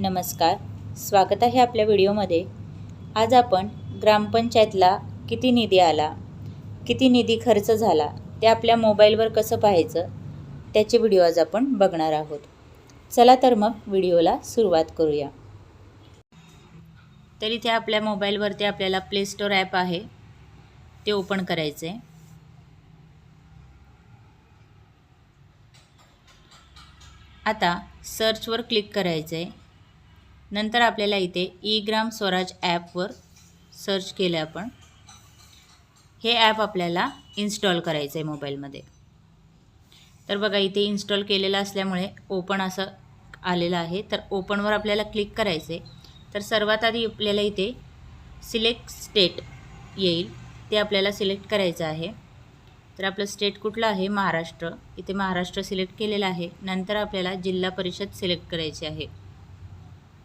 नमस्कार. स्वागत आहे आपल्या व्हिडिओमध्ये. आज आपण ग्रामपंचायतला किती निधी आला? किती निधी खर्च झाला? ते आपल्या मोबाईलवर कसं पाहायचं? त्याचे व्हिडिओ आज आपण बघणार आहोत. चला तर मग व्हिडिओला सुरुवात करूया. तर इथे आपल्या मोबाईलवरती आपल्याला प्ले स्टोअर ॲप आहे. ते ओपन करायचं आहे आता सर्चवर क्लिक करायचं आहे नंतर आपल्याला इथे e ई ग्राम स्वराज ॲपवर सर्च केलं आपण. हे ॲप आपल्याला इन्स्टॉल करायचं आहे मोबाईलमध्ये तर बघा इथे इन्स्टॉल केलेलं असल्यामुळे ओपन असं आलेलं आहे. तर ओपनवर आपल्याला क्लिक करायचं आहे तर सर्वात आधी आपल्याला इथे सिलेक्ट स्टेट येईल. ते आपल्याला सिलेक्ट करायचं आहे. तर आपलं स्टेट कुठलं आहे? महाराष्ट्र. इथे महाराष्ट्र सिलेक्ट केलेलं आहे. नंतर आपल्याला जिल्हा परिषद सिलेक्ट करायची आहे.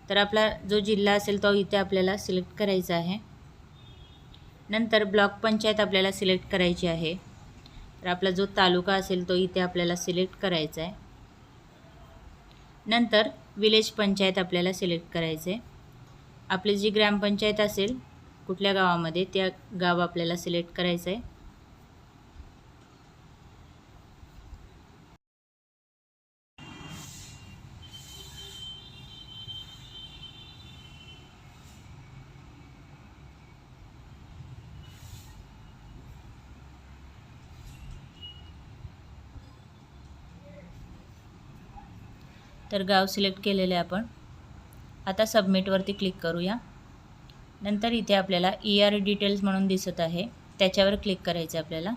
तर आपला जो जिल्हा असेल तो इथे आपल्याला सिलेक्ट करायचा आहे. नंतर ब्लॉक पंचायत आपल्याला सिलेक्ट करायची आहे. तर आपला जो तालुका असेल तो इथे आपल्याला सिलेक्ट करायचा आहे. नंतर विलेज पंचायत आपल्याला सिलेक्ट करायचं आहे. आपली जी ग्रामपंचायत असेल कुठल्या गावामध्ये त्या गाव आपल्याला सिलेक्ट करायचं आहे. तर गाव सिलेक्ट केलेले आपण. आता सबमिटवरती क्लिक करूया. नंतर इथे आपल्याला ई आर डिटेल्स म्हणून दिसत आहे. त्याच्यावर क्लिक करायचं आहे आपल्याला.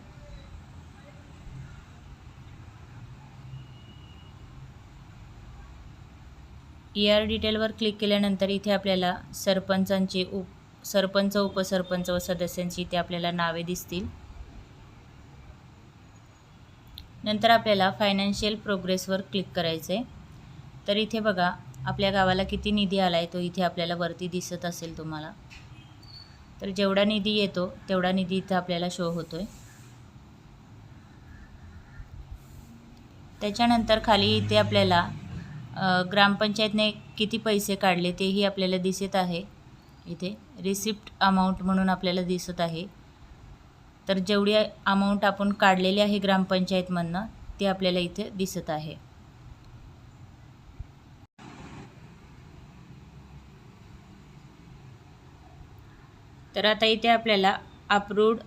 ई आर डिटेलवर क्लिक केल्यानंतर इथे आपल्याला सरपंचांची उप सरपंच उपसरपंच व सदस्यांची इथे आपल्याला नावे दिसतील. नंतर आपल्याला फायनान्शियल प्रोग्रेसवर क्लिक करायचं आहे तर इथे बघा आपल्या गावाला किती निधी आला आहे तो इथे आपल्याला वरती दिसत असेल तुम्हाला. तर जेवढा निधी येतो तेवढा निधी इथं आपल्याला शो होतो आहे त्याच्यानंतर खाली इथे आपल्याला ग्रामपंचायतने किती पैसे काढले तेही आपल्याला दिसत आहे. इथे रिसिप्ट अमाऊंट म्हणून आपल्याला दिसत आहे. तर जेवढी अमाऊंट आपण काढलेली आहे ग्रामपंचायतमधनं ते आपल्याला इथे दिसत आहे. तर आता इथे आपल्याला अप्रूव्ड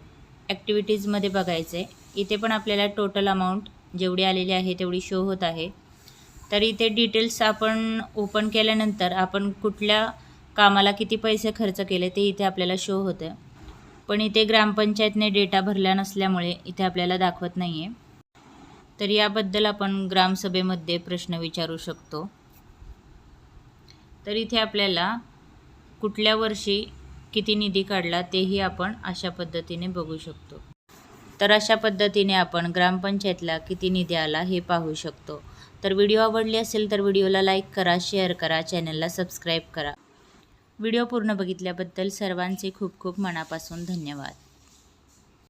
ॲक्टिव्हिटीजमध्ये बघायचं आहे इथे पण आपल्याला टोटल अमाऊंट जेवढी आलेली आहे तेवढी शो होत आहे. तर इथे डिटेल्स आपण ओपन केल्यानंतर आपण कुठल्या कामाला किती पैसे खर्च केले ते इथे आपल्याला शो होतं पण इथे ग्रामपंचायतने डेटा भरला नसल्यामुळे इथे आपल्याला दाखवत नाही आहे तर याबद्दल आपण ग्रामसभेमध्ये प्रश्न विचारू शकतो. तर इथे आपल्याला कुठल्या वर्षी किती निधी काढला तेही आपण अशा पद्धतीने बघू शकतो. तर अशा पद्धतीने आपण ग्रामपंचायतला किती निधी आला हे पाहू शकतो. तर व्हिडिओ आवडली असेल तर व्हिडिओला लाईक करा शेअर करा चॅनलला सबस्क्राईब करा. व्हिडिओ पूर्ण बघितल्याबद्दल सर्वांचे खूप खूप मनापासून धन्यवाद.